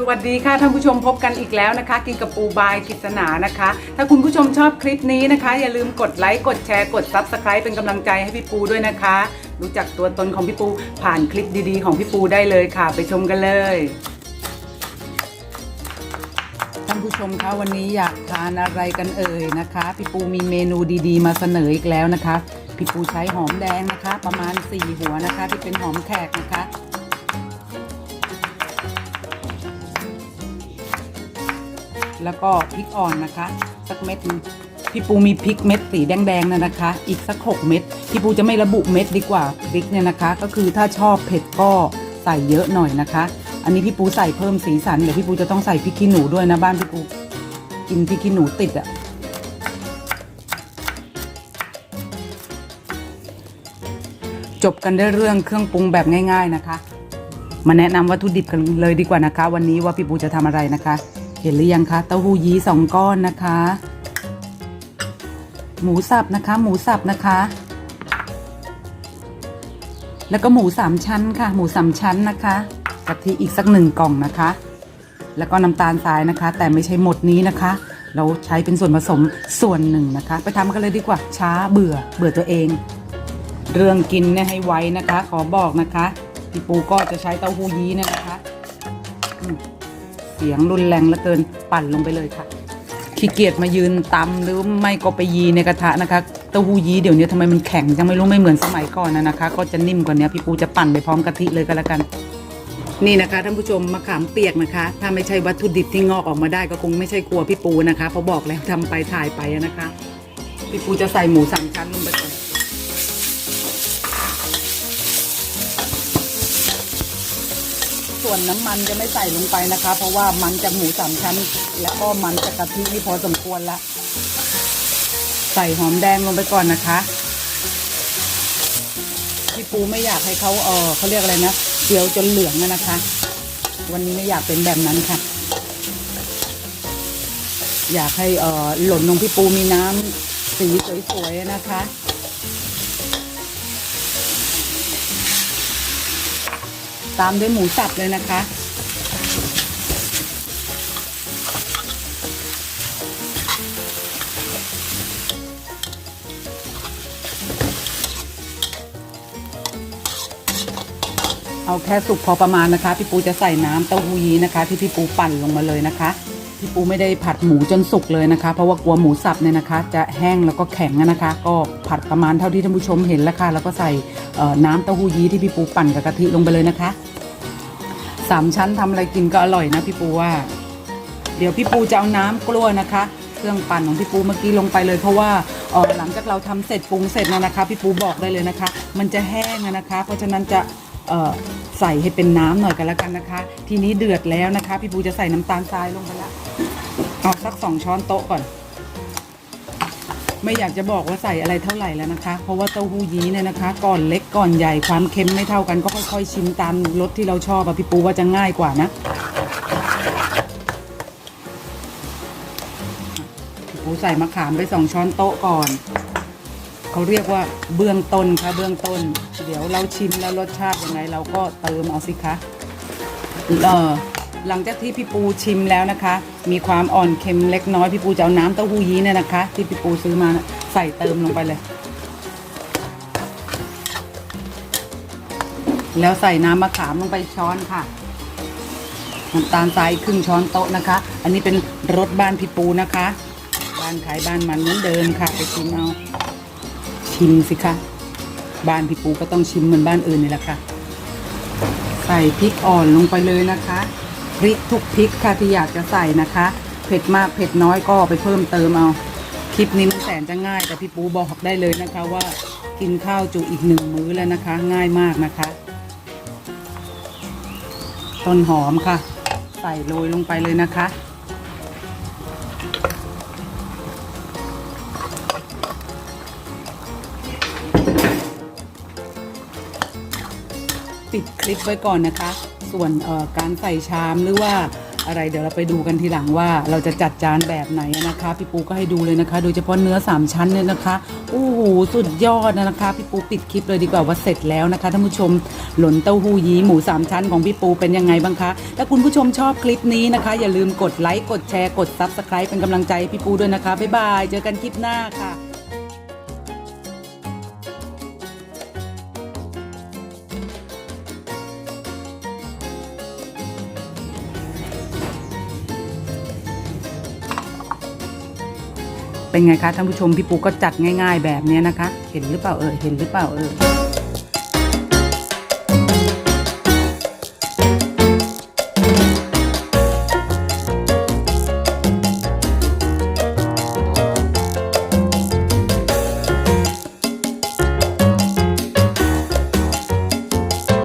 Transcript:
สวัสดีค่ะท่านผู้ชมพบกันอีกแล้วนะคะ กินกับปูบายกิษณานะคะ ถ้าคุณผู้ชมชอบคลิปนี้นะคะ อย่าลืมกดไลค์กดแชร์กด Subscribe เป็นกำลังใจให้พี่ปูด้วยนะคะ รู้จักตัวตนของพี่ปูผ่านคลิปดีๆ ของพี่ปูได้เลยค่ะ ไปชมกันเลย ท่านผู้ชมคะวันนี้อยากทานอะไรกันเอ่ยนะคะพี่ปูมีเมนูดีๆ มาเสนออีกแล้วนะคะพี่ปูใช้หอมแดงนะคะ ประมาณ4หัวนะคะ ที่เป็นหอมแขกนะคะ แล้วก็พริกอ่อนนะคะ สักเม็ดนึงพี่ปูมีพริกเม็ดสีแดงๆนะนะคะ อีกสัก6เม็ดพี่ปูจะไม่ระบุเม็ดดีกว่าพริกเนี่ยนะคะ ก็คือถ้าชอบเผ็ดก็ใส่เยอะหน่อยนะคะ อันนี้พี่ปูใส่เพิ่มสีสันเดี๋ยวพี่ปูจะต้องใส่พริกขี้หนูด้วยนะบ้านพี่ปูกินพริกขี้หนูติดอะจบกันด้วยเรื่องเครื่องปรุงแบบง่าย ๆนะคะ มาแนะนำวัตถุดิบกันเลยดีกว่านะคะ วันนี้ว่าพี่ปูจะทำอะไรนะคะ ห็นหรือยังคะเต้าหู้ยี้สองก้อนนะคะ หมูสับนะคะ หมูสับนะคะ แล้วก็หมูสามชั้นค่ะ หมูสามชั้นนะคะกะทิอีกสักหนึ่งกล่องนะคะ แล้วก็น้ำตาลทรายนะคะ แต่ไม่ใช่หมดนี้นะคะ เราใช้เป็นส่วนผสมส่วนหนึ่งนะคะ ไปทำกันเลยดีกว่าช้าเบื่อเบื่อตัวเอง เรื่องกินเนี่ยให้ไวนะคะ ขอบอกนะคะพี่ปูก็จะใช้เต้าหู้ยี้เนี่ยนะคะ เสียงรุนแรงเหลือเกินปั่นลงไปเลยค่ะขี้เกียจมายืนตำหรือไม่ก็ไปยีในกระทะนะคะเต้าหู้ยีเดี๋ยวนี้ทำไมมันแข็งจังไม่รู้ไม่เหมือนสมัยก่อนนะนะคะ ก็จะนิ่มกว่านี้พี่ปูจะปั่นไปพร้อมกะทิเลยก็แล้วกัน นี่นะคะท่านผู้ชมมะขามเปียกนะคะ ถ้าไม่ใช่วัตถุดิบที่งอกออกมาได้ก็คงไม่ใช่ครัวพี่ปูนะคะเพราะบอกแล้วทำไปถ่ายไปนะคะ พี่ปูจะใส่หมูสามชั้นลงไปก่อน ส่วนน้ำมันจะไม่ใส่ลงไปนะคะ เพราะว่ามันจากหมูสามชั้น แล้วก็มันจากกะทินี่พอสมควรละใส่หอมแดงลงไปก่อนนะคะพี่ปูไม่อยากให้เขาเออเขาเรียกอะไรนะเจียวจนเหลืองอะนะคะ วันนี้ไม่อยากเป็นแบบนั้นค่ะ อยากให้เออหล่นลงพี่ปูมีน้ำสีสวยๆนะคะ ตามด้วยหมูสับเลยนะคะ เอาแค่สุกพอประมาณนะคะ พี่ปูจะใส่น้ำเต้าหู้ยี้นะคะ ที่พี่ปูปั่นลงมาเลยนะคะ พี่ปูไม่ได้ผัดหมูจนสุกเลยนะคะ เพราะว่ากลัวหมูสับเนี่ยนะคะ จะแห้งแล้วก็แข็งอะนะคะ ก็ผัดประมาณเท่าที่ท่านผู้ชมเห็นแล้วค่ะแล้วก็ใส่น้ำเต้าหู้ยี้ที่พี่ปูปั่นกับกะทิลงไปเลยนะคะสามชั้นทำอะไรกินก็อร่อยนะพี่ปูว่า เดี๋ยวพี่ปูจะเอาน้ำกลั้วนะคะเครื่องปั่นของพี่ปูเมื่อกี้ลงไปเลย เพราะว่าหลังจากเราทำเสร็จปรุงเสร็จนะนะคะ พี่ปูบอกได้เลยนะคะ มันจะแห้งอะนะคะ เพราะฉะนั้นจะ ใส่ให้เป็นน้ำหน่อยกันแล้วกันนะคะ ทีนี้เดือดแล้วนะคะ พี่ปูจะใส่น้ำตาลทรายลงไปละเอาสักสองช้อนโต๊ะก่อน ไม่อยากจะบอกว่าใส่อะไรเท่าไหร่แล้วนะคะ เพราะว่าเต้าหู้ยี้เนี่ยนะคะ ก่อนเล็กก่อนใหญ่ความเค็มไม่เท่ากันก็ค่อย ๆ ชิมตามรสที่เราชอบอะพี่ปูว่าจะง่ายกว่านะพี่ปูใส่มะขามไปสองช้อนโต๊ะก่อน เขาเรียกว่าเบื้องต้นค่ะเบื้องต้น เดี๋ยวเราชิมแล้วรสชาติยังไง เราก็เติมเอาสิคะเออหลังจากที่พี่ปูชิมแล้วนะคะ มีความอ่อนเค็มเล็กน้อยพี่ปูจะเอาน้ำเต้าหู้ยี้เนี่ยนะคะ ที่พี่ปูซื้อมาใส่เติมลงไปเลย แล้วใส่น้ำมะขามลงไปช้อนค่ะน้ำตาลทรายครึ่งช้อนโต๊ะนะคะ อันนี้เป็นรสบ้านพี่ปูนะคะ บ้านขายบ้านมันเหมือนเดิมค่ะไปชิมเอา ชิมสิคะ บ้านพี่ปูก็ต้องชิมเหมือนบ้านอื่นนี่แหละค่ะ ใส่พริกอ่อนลงไปเลยนะคะพริกทุกพริกค่ะที่อยากจะใส่นะคะ เผ็ดมากเผ็ดน้อยก็ไปเพิ่มเติมเอา คลิปนี้มันแสนจะง่าย แต่พี่ปูบอกได้เลยนะคะว่ากินข้าวจุอีกหนึ่งมื้อแล้วนะคะ ง่ายมากนะคะต้นหอมค่ะ ใส่โรยลงไปเลยนะคะ ปิดคลิปไว้ก่อนนะคะ ส่วนการใส่ชามหรือว่าอะไรเดี๋ยวเราไปดูกันทีหลังว่าเราจะจัดจานแบบไหนนะคะ พี่ปูก็ให้ดูเลยนะคะ โดยเฉพาะเนื้อสามชั้นเนี่ยนะคะโอ้โหสุดยอดนะคะ พี่ปูปิดคลิปเลยดีกว่าว่าเสร็จแล้วนะคะท่านผู้ชมหล่นเต้าหู้ยี้หมูสามชั้นของพี่ปูเป็นยังไงบ้างคะถ้าคุณผู้ชมชอบคลิปนี้นะคะ อย่าลืมกดไลค์กดแชร์กดซับสไครป์เป็นกำลังใจให้พี่ปูด้วยนะคะบ๊ายบายเจอกันคลิปหน้าค่ะ เป็นไงคะท่านผู้ชมพี่ปูก็จัดง่าย ๆ แบบนี้นะคะ เห็นหรือเปล่าเออเห็นหรือเปล่าเออ